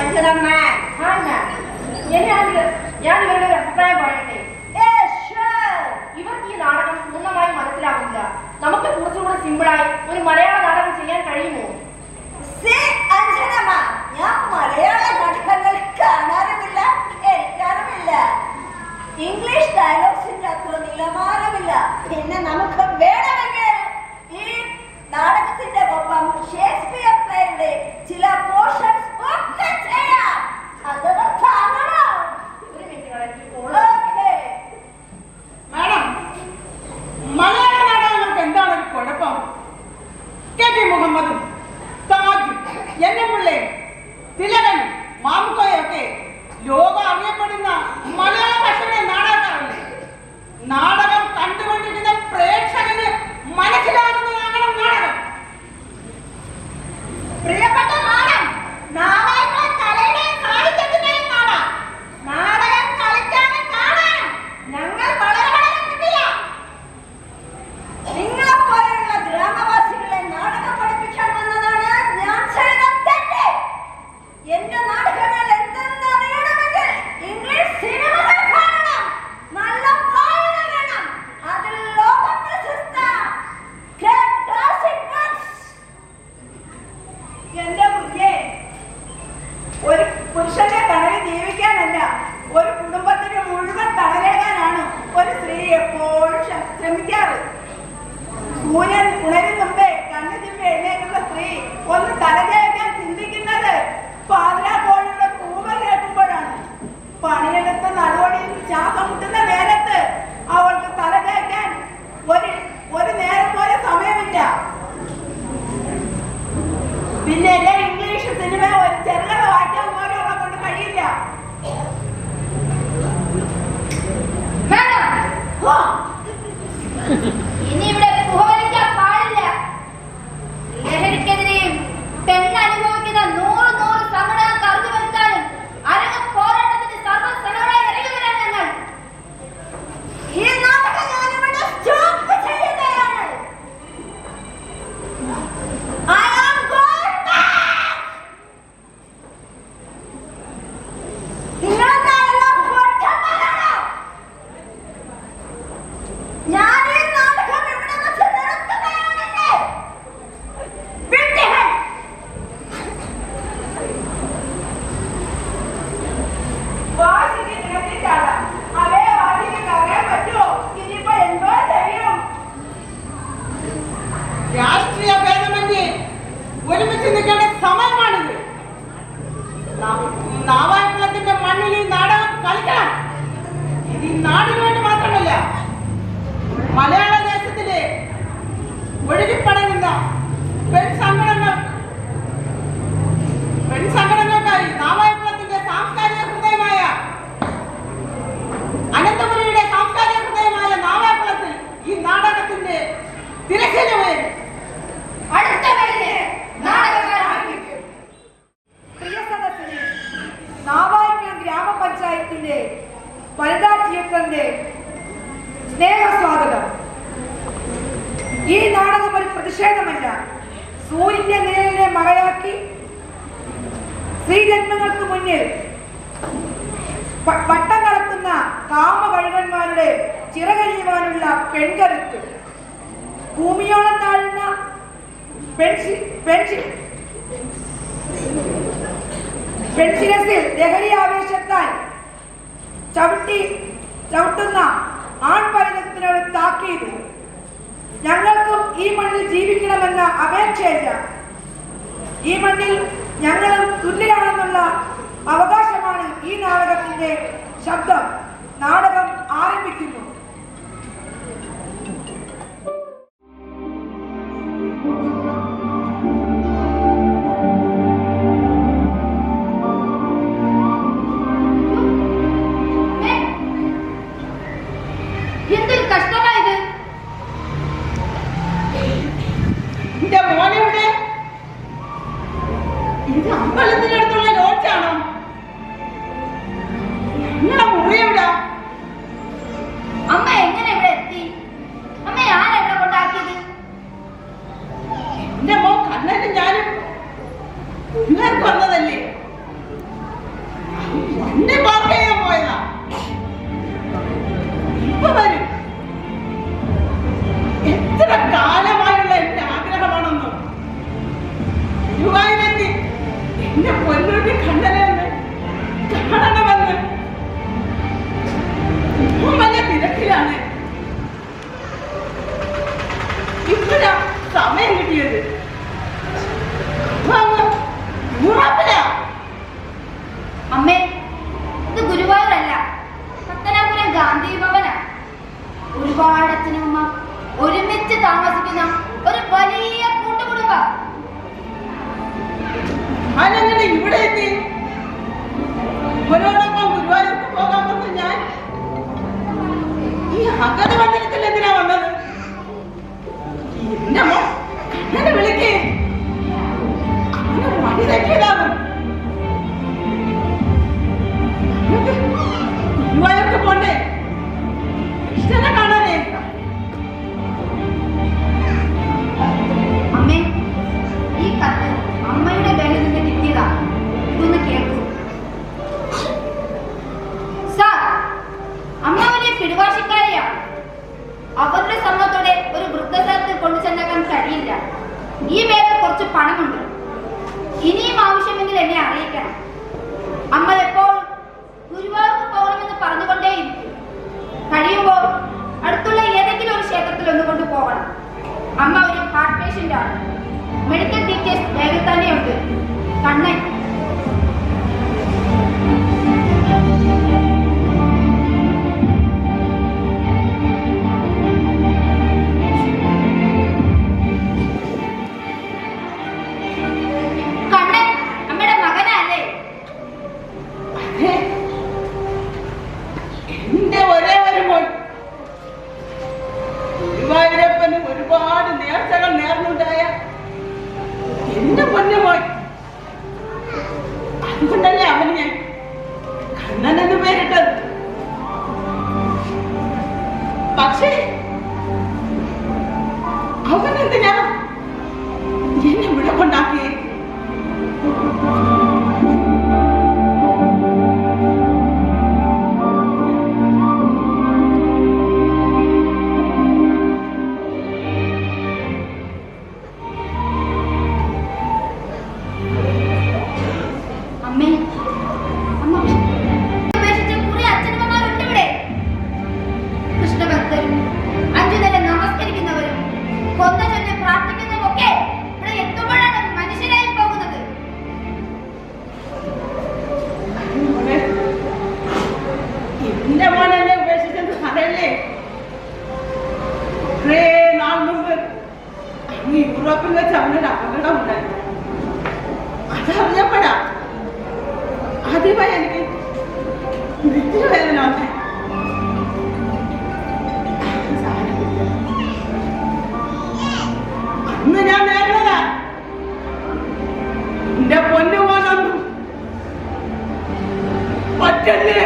അഞ്ചതാം ഞാൻ ഇവരുടെ ഒരു അഭിപ്രായം പറയട്ടെ? ഇവർക്ക് ഈ നാടകം പൂർണമായി മനസ്സിലാവില്ല. നമുക്ക് കുറച്ചുകൂടെ സിമ്പിളായി ഒരു മലയാള നാടകം ചെയ്യാൻ കഴിയുമോ? ഞാൻ മലയാള നാടകങ്ങൾ കാണാറുമില്ല കേൾക്കാറുമില്ല. ഇംഗ്ലീഷ് ഡയലോഗ്സിന്റെ അത്ര നിലവാരമില്ല. പിന്നെ നമുക്ക് പെൺകരുത്ത്. ഭൂമിയോളം താഴുന്ന പെൺശി പെൺശി പെൺശിരസിൽ ലഹരി ആവേശത്താൽ ചവിട്ടി ചവിട്ടുന്ന ആൺപരിതത്തിനോട് താക്കീത്. ഞങ്ങൾക്കും ഈ മണ്ണിൽ ജീവിക്കണമെന്ന അപേക്ഷയില്ല. ഈ മണ്ണിൽ ഞങ്ങളും തുല്യരാണെന്നുള്ള അവകാശമാണ് ഈ നാടകത്തിന്റെ ശബ്ദം. നാടകം ആരംഭിക്കുന്നു. എന്നെ അറിയിക്കണം. അമ്മ എപ്പോൾ ഗുരുവായൂർക്ക് പോകണമെന്ന് പറഞ്ഞുകൊണ്ടേയിരിക്കും. കഴിയുമ്പോൾ അടുത്തുള്ള ഏതെങ്കിലും ഒരു ക്ഷേത്രത്തിൽ ഒന്ന് കൊണ്ട് പോകണം. അമ്മ ഒരു ഹാർട്ട് പേഷ്യന്റാണ് ആണ് മെഡിക്കൽ ടീച്ചേഴ്സ് വേഗം തന്നെയുണ്ട്. കണ്ണൻ Bye. can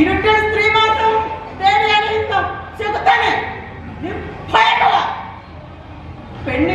ఇరుటే స్త్రీ మాత్రం దేని అనిహితం చెబుతానే. భయపడ. పెళ్ళి